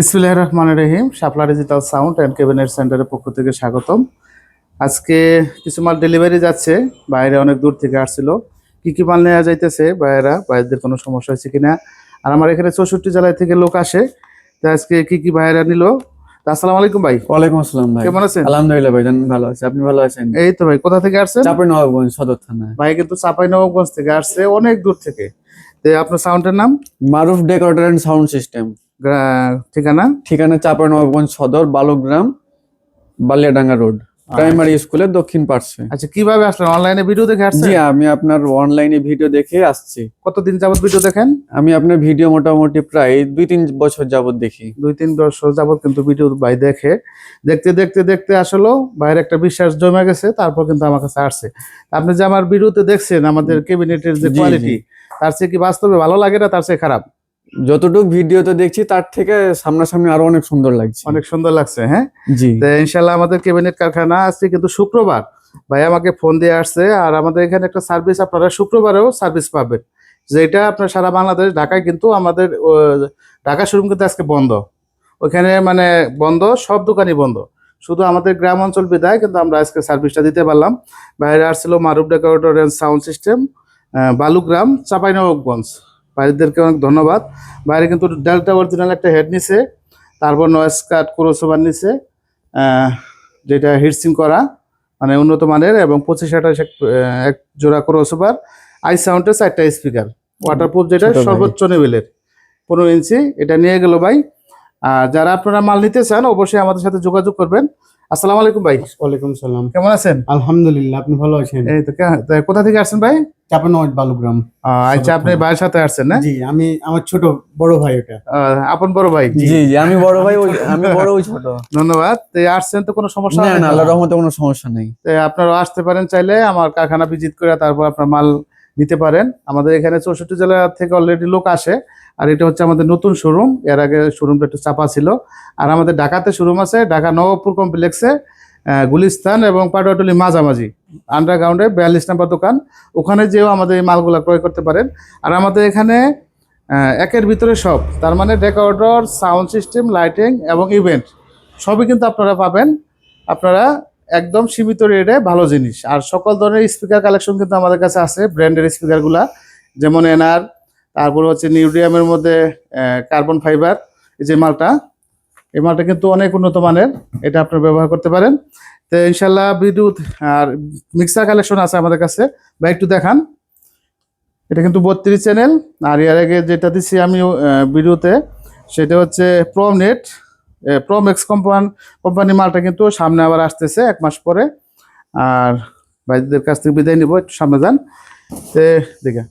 বিসমিল্লাহ রহমান রহিম Shapla digital sound and cabinet সেন্টারের পক্ষ থেকে স্বাগতম। আজকে কিছু মাল ডেলিভারি যাচ্ছে বাইরে অনেক দূর থেকে আসছিল। কি কি মাল নেওয়া যাইতেছে বাইরেরা বাইরেদের কোনো সমস্যা হয়েছে কিনা? আর আমার এখানে চৌষট্টি জেলায় থেকে লোক আসে তো আজকে কি কি বাইরা নিল? আসসালামু আলাইকুম ভাই। ওয়ালাইকুম আসসালাম ভাই। কেমন আছেন? আলহামদুলিল্লাহ ভাই ভালো আছে। আপনি ভালো আছেন? এই তো ভাই কোথা থেকে আসছেন? চাপের নবাবগঞ্জ সদর থানা। ভাই কিন্তু চাপাই নবাবগঞ্জ থেকে আসছে অনেক দূর থেকে। আপনার সাউন্ডের নাম? Maruf decorator and sound system. ঠিকানা? ঠিকানা চাপের নবাবগঞ্জ সদর বালুগ্রাম বালিয়াডাঙ্গা রোড। প্রাইমারি স্কুলের দক্ষিণ পার্শ্বে। আচ্ছা কীভাবে আসলেন? অনলাইনে ভিডিও দেখে আসছেন? জি আমি আপনার অনলাইনে ভিডিও দেখে আসছি। কতদিন যাবত ভিডিও দেখেন? আমি আপনার ভিডিও মোটামুটি প্রায় দুই তিন বছর যাবত দেখি। দুই তিন বছর যাবত কিন্তু ভিডিও ভাই দেখে। দেখতে দেখতে দেখতে আসলেও ভাইয়ের একটা বিশ্বাস জমে গেছে তারপর কিন্তু আমার কাছে আসছে। আপনি যে আমার ভিডিওতে দেখছেন আমাদের ক্যাবিনেটের যে কোয়ালিটি তার চেয়ে কি বাস্তবে ভালো লাগে না তার চেয়ে খারাপ? যতটুকু ভিডিওতে দেখছি তার থেকে সামনাসামনি আরও অনেক সুন্দর লাগছে। অনেক সুন্দর লাগছে হ্যাঁ? জি। তো ইনশাল্লাহ আমাদের ক্যাবিনেট কারখানা আসছে কিন্তু শুক্রবার। ভাই আমাকে ফোন দিয়ে আসছে আর আমাদের এখানে একটা সার্ভিস আপনারা শুক্রবারেও সার্ভিস পাবেন। যেটা আপনার সারা বাংলাদেশ ঢাকায় কিন্তু আমাদের ঢাকা শোরুম কিন্তু আজকে বন্ধ। ওইখানে মানে বন্ধ সব দোকানই বন্ধ। শুধু আমাদের গ্রাম অঞ্চল বিদায় কিন্তু আমরা আজকে সার্ভিসটা দিতে পারলাম। বাইরে আসছিল Maruf decorator sound system Balugram Chapainawabganj. বাইরেদেরকে অনেক ধন্যবাদ। বাইরে কিন্তু ডেল্টা অরিজিনাল একটা হেড নিছে তারপর নয়েস কাট ক্রোসোভার নিছে যেটা হিটসিং করা মানে উন্নত মানের এবং পঁচিশ আঠাশ এক জোড়া ক্রোসোভার আই সাউন্ডের চারটা স্পিকার। ওয়াটারপ্রুফ যেটা সর্বোচ্চ লেভেলের পনেরো ইঞ্চি এটা নিয়ে গেল ভাই। আর যারা আপনারা মাল নিতে চান অবশ্যই আমাদের সাথে যোগাযোগ করবেন। আসসালামু আলাইকুম ভাই। ওয়ালাইকুম সালাম। কেমন আছেন? আলহামদুলিল্লাহ আপনি ভালো আছেন? এই তো কোথা থেকে আসছেন ভাই? চাপানগঞ্জ বালুগ্রাম। আচ্ছা আপনি ভাইয়ের সাথে আসছেন না? জি আমি আমার ছোট বড় ভাই ওটা। আহ, আপন বড় ভাই? জি জি আমি বড় ভাই ওই- আমি বড় ওই ছোট। ধন্যবাদ। তো এই আসছেন তো কোনো সমস্যা না হবে না আল্লাহ রহমতে কোনো সমস্যা নেই। তো আপনারা আসতে পারেন চাইলে আমার কারখানা ভিজিট করে তারপর আপনার মাল নিতে পারেন। আমাদের এখানে চৌষট্টি জেলা থেকে অলরেডি লোক আসে। আর এটা হচ্ছে আমাদের নতুন শোরুম এর আগে শোরুমটা একটু চাপা ছিল। আর আমাদের ঢাকাতে শোরুম আছে, ঢাকা নবপুর কমপ্লেক্সে গুলিস্তান এবং পাটুয়াটলি মাঝামাঝি। আন্ডারগ্রাউন্ডে বিয়াল্লিশ নাম্বার দোকান। ওখানে যেও আমাদের এই মালগুলো ক্রয় করতে পারেন। আর আমাদের এখানে একের ভিতরে সব। তার মানে রেকর্ডর সাউন্ড সিস্টেম লাইটিং এবং ইভেন্ট সবই কিন্তু আপনারা পাবেন। আপনারা একদম সীমিত রেটে ভালো জিনিস। আর সকল ধরনের স্পিকার কালেকশন কিন্তু আমাদের কাছে আছে ব্র্যান্ডের স্পিকারগুলা যেমন এনআর তারপর হচ্ছে নিউডিয়ামের মধ্যে কার্বন ফাইবার এই যে মালটা, এই মালটা কিন্তু অনেক উন্নত মানের, এটা আপনারা ব্যবহার করতে পারেন। তো ইনশাল্লাহ বিদ্যুৎ আর মিক্সার কালেকশন আছে আমাদের কাছে, বা একটু দেখান। এটা কিন্তু বত্রিশ চ্যানেল আর এর আগে যেটা দিচ্ছি আমি ভিডিওতে সেটা হচ্ছে প্রমনেট প্রমেক্স কোম্পানি কোম্পানি মালটা কিন্তু সামনে আবার আসতেছে এক মাস পরে। আর ভাইদের কাছ থেকে বিদায় নিব একটু সামনে যান। তে দেখে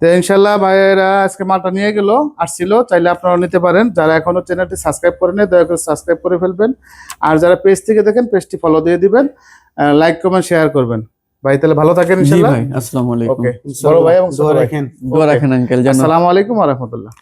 তো ইনশাল্লাহ ভাইয়েরা আজকে মালটা নিয়ে গেল আসছিল চাইলে আপনারা নিতে পারেন। যারা এখনও চ্যানেলটি সাবস্ক্রাইব করে নেই দয়া করে সাবস্ক্রাইব করে ফেলবেন। আর যারা পেজ থেকে দেখেন পেজটি ফলো দিয়ে দিবেন। লাইক কমেন্ট শেয়ার করবেন। ভাই তাহলে ভালো থাকেন ইনশাল্লাহ ভাই আসসালামু আলাইকুম। ওকে বড় ভাই এবং দোয়া রাখেন। দোয়া রাখেন আঙ্কেল জানো। আসসালামু আলাইকুম ওয়া রাহমাতুল্লাহ।